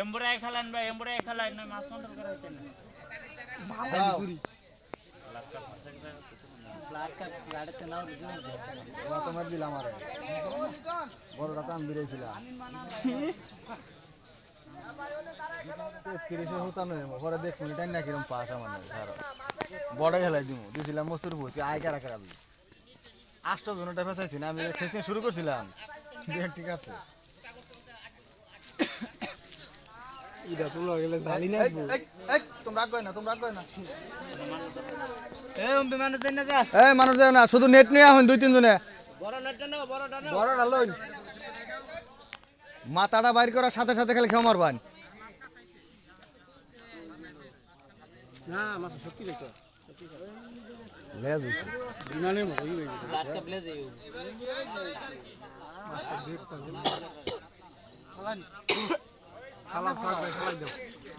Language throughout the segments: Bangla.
এমবুরাই খেলান বা এমবুরাই খেলান। মাছ কন্ট্রোল আর এটাই না। কিরম বড় খেলাই দিব দিয়েছিলাম মস্তুর ভর্তি আয় কারা কারা আষ্ট জনটা ফেসাইছি না, আমি শুরু করছিলাম। ঠিক আছে। এটা তোলা গেলে জানি না তোমরা রাগ করো না তোমরা রাগ করো না এ অম্বে মানুষ জানি না যা। এই মানুষ যাও না শুধু নেট নিয়ে আহুন দুই তিনজনে। বড় নেটটা নাও বড়টা নাও। বড় মাথাটা বাইর করার সাথে সাথে খালি খেয়ে মারবান। না আমার সত্যি দেখো লেজ হইছে। গেছে।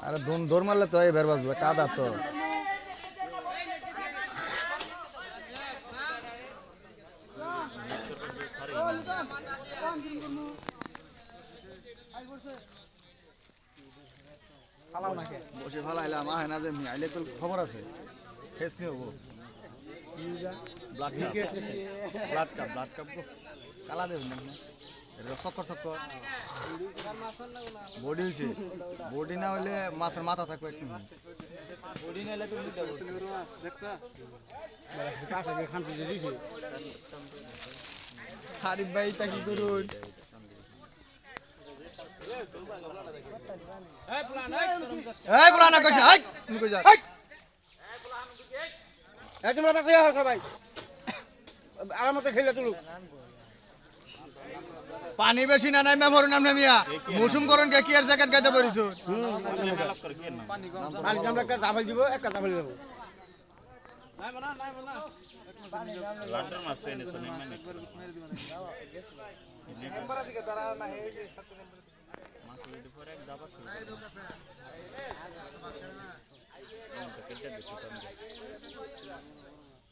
আরে দোন দৌড় মারলে তো এই বের বাজবে কাদা তো। বসে ফালাইলাম আহে না যে আইলে তো খবর আছে। ফেস নিয়ে হব। Blood cup blood cup blood cup কালা দেব না চক্কর চক্কর। বডি হয়েছে বডি না হলে মাছের মাথা থাকবে একটু। বডি তুমি দিয়ে দিছে হারিফ ভাই তা কি করুন? এই বলা না কইছে হাই তুমি কই যা এই তোমরা পাশে সবাই। আরামতে খেলে তুলু পানি বেশি না, নাই মেমরি নাম নামিয়া। মৌসুম করুন কে কি আর জ্যাকেট গাইতে পারিছো পানি আমরা একটা দিব লান্ডার মাছ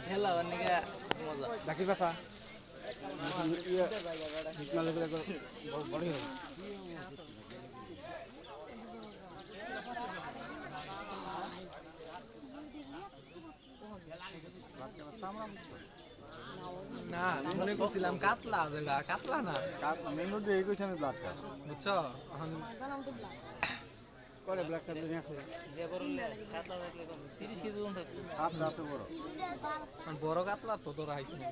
খেলা অনেকে মজা না আমি মনে করছিলাম কাতলা কাতলা না? মেনু দিয়ে কইছে আমি ব্লাড কাপ বুঝছ? করে ব্ল্যাক কার্ড নিয়ে আসে। যে বড় কাতলা থাকলে 30 কেজি ওজন থাকে হাত আছে বড়। এখন বড় কাতলা তো তোরা আইছি না।